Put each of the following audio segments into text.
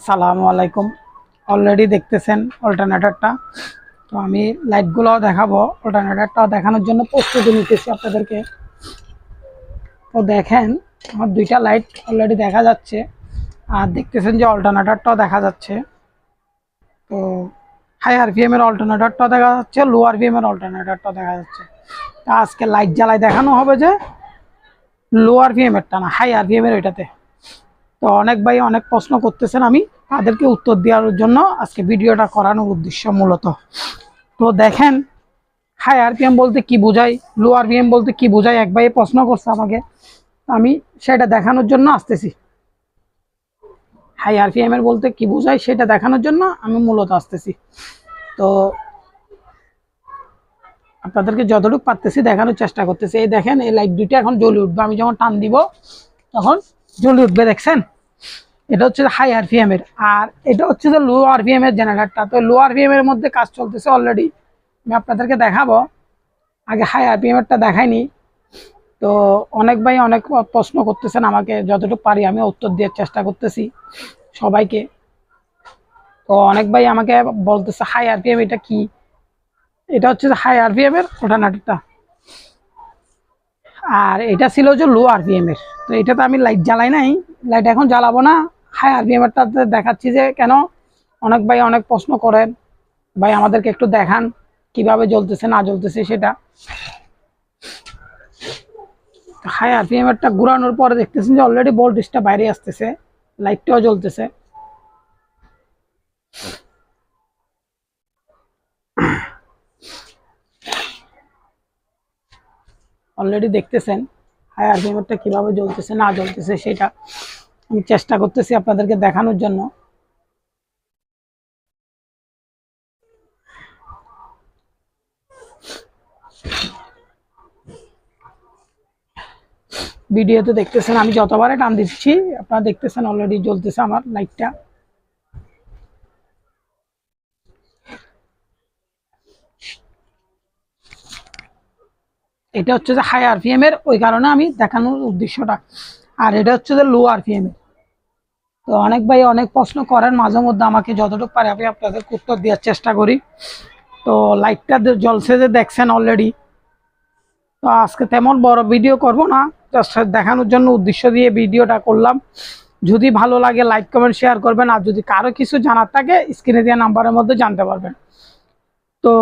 সালামু আলাইকুম। অলরেডি দেখতেছেন অল্টারনেটরটা তো আমি লাইটগুলো দেখাবো। অল্টারনেটরটা দেখানোর জন্য প্রস্তুতি নিতেছি আপনাদেরকে। তো দেখেন, আমার দুইটা লাইট অলরেডি দেখা যাচ্ছে। আর দেখতেছেন যে অল্টারনেটরটাও দেখা যাচ্ছে। তো হাই আরপিএম এর অল্টারনেটরটাও দেখা যাচ্ছে লো আরপিএম এর অল্টারনেটরটাও দেখা যাচ্ছে। তা আজকে লাইট জ্বালাই দেখানো হবে যে লো আরপিএম এরটা না হাই আরপিএম এর ওইটাতে। তো অনেক ভাই অনেক প্রশ্ন করতেছেন, আমি তাদেরকে উত্তর দেওয়ার জন্য আজকে ভিডিওটা করানোর উদ্দেশ্য মূলত। তো দেখেন হাই আরপিএম বলতে কি বোঝায় লো আরপিএম বলতে কি বোঝায়, এক ভাই প্রশ্ন করছে আমাকে। আমি সেটা দেখানোর জন্য আসতেছি। হাই এর বলতে কি বোঝায়, সেটা দেখানোর জন্য আমি মূলত আসতেছি। তো আপনাদেরকে যতটুকু পারতেছি দেখানোর চেষ্টা করতেছি। এই দেখেন, এই লাইট দুইটা এখন জ্বলে উঠবে। আমি যখন টান দিব, তখন জ্বলে উঠবে, দেখছেন? এটা হচ্ছে হাই আরপিএম এর। আর এটা হচ্ছে যে লো আরপিএম এর জেনারেটরটা তো লো আরপিএম এর মধ্যে কাজ চলতেছে অলরেডি আমি আপনাদেরকে দেখাবো। আগে হাই আর আরপিএম এরটা দেখাইনি। তো অনেক ভাই অনেক প্রশ্ন করতেছেন আমাকে, যতটুকু পারি আমি উত্তর দেওয়ার চেষ্টা করতেছি সবাইকে। তো অনেক ভাই আমাকে বলতেছে হাই আর আরপিএম এটা কি? এটা হচ্ছে যে হাই আর আরপিএম এর অল্টারনেটরটা আর এটা ছিল যে লো আরপিএম এর। তো এটাতে আমি লাইট জ্বালাই নাই। লাইট এখন জ্বালাবো না। হাই আরপিএম এরটাতে দেখাচ্ছি যে কেন অনেক ভাই অনেক প্রশ্ন করেন। ভাই, আমাদেরকে একটু দেখান কীভাবে জ্বলতেছে, না জ্বলতেছে সেটা। হাই আরপিএম এরটা ঘুরানোর পরে দেখতেছেন যে অলরেডি ভোল্টেজটা বাইরে আসতেছে লাইটটাও জ্বলতেছে। অলরেডি দেখতেছেন। হাই আরপিএমটা কীভাবে জ্বলতেছে, না জ্বলতেছে সেটা। আমি চেষ্টা করতেছি আপনাদেরকে দেখানোর জন্য। ভিডিওতে দেখতেছেন, আমি যতবারে টান দিচ্ছি, আপনারা দেখতেছেন অলরেডি জ্বলতেছে আমার লাইটটা এটা হচ্ছে যে হাই আরপিএম এর, ওই কারণে আমি দেখানোর উদ্দেশ্যটা। আর এটা হচ্ছে যে লো আরপিএম এর। তো অনেক ভাই অনেক প্রশ্ন করেন, মাঝে মধ্যে আমাকে যতটুকু পারে আমি আপনাদের উত্তর দেওয়ার চেষ্টা করি। তো লাইটটা জ্বলছে যে দেখছেন অলরেডি তো আজকে তেমন বড় ভিডিও করব না জাস্ট দেখানোর জন্য উদ্দেশ্য দিয়ে ভিডিওটা করলাম। যদি ভালো লাগে লাইক কমেন্ট শেয়ার করবেন। আর যদি কারও কিছু জানার থাকে স্ক্রিনে দেওয়া নাম্বারের মধ্যে জানতে পারবেন। তো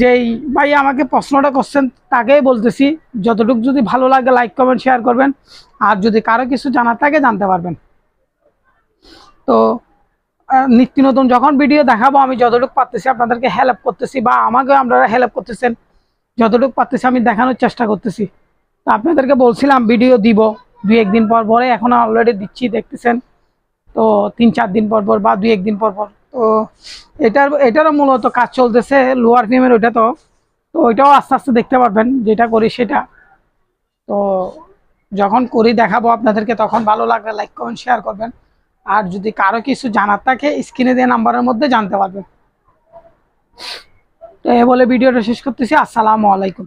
যেই ভাই আমাকে প্রশ্নটা করছেন, তাকেই বলতেছি, যতটুকু যদি ভালো লাগে লাইক কমেন্ট শেয়ার করবেন। আর যদি কারও কিছু জানার থাকে, জানতে পারবেন। তো নিত্য নতুন যখন ভিডিও দেখাবো, আমি যতটুকু পারতেছি আপনাদেরকে হেল্প করতেছি বা আমাকে আপনারা হেল্প করতেছেন, যতটুকু পারতেছি আমি দেখানোর চেষ্টা করতেছি। তো আপনাদেরকে বলছিলাম ভিডিও দিব, দুই একদিন পর পরে, এখন অলরেডি দিচ্ছি, দেখতেছেন। তো তিন চার দিন পর পর বা দুই একদিন পর পর। তো এটার, এটারও মূলত কাজ চলতেছে লোয়ার ফিমের ওইটা তো। তো ওইটাও আস্তে আস্তে দেখতে পারবেন, যেটা করি সেটা। তো যখন করি দেখাবো আপনাদেরকে, তখন ভালো লাগলে লাইক কমেন্ট শেয়ার করবেন। আর যদি কারও কিছু জানার থাকে, স্ক্রিনে দেওয়া নাম্বারের মধ্যে জানতে পারবেন তো এ বলে ভিডিওটা শেষ করতেছি। আসসালামু আলাইকুম।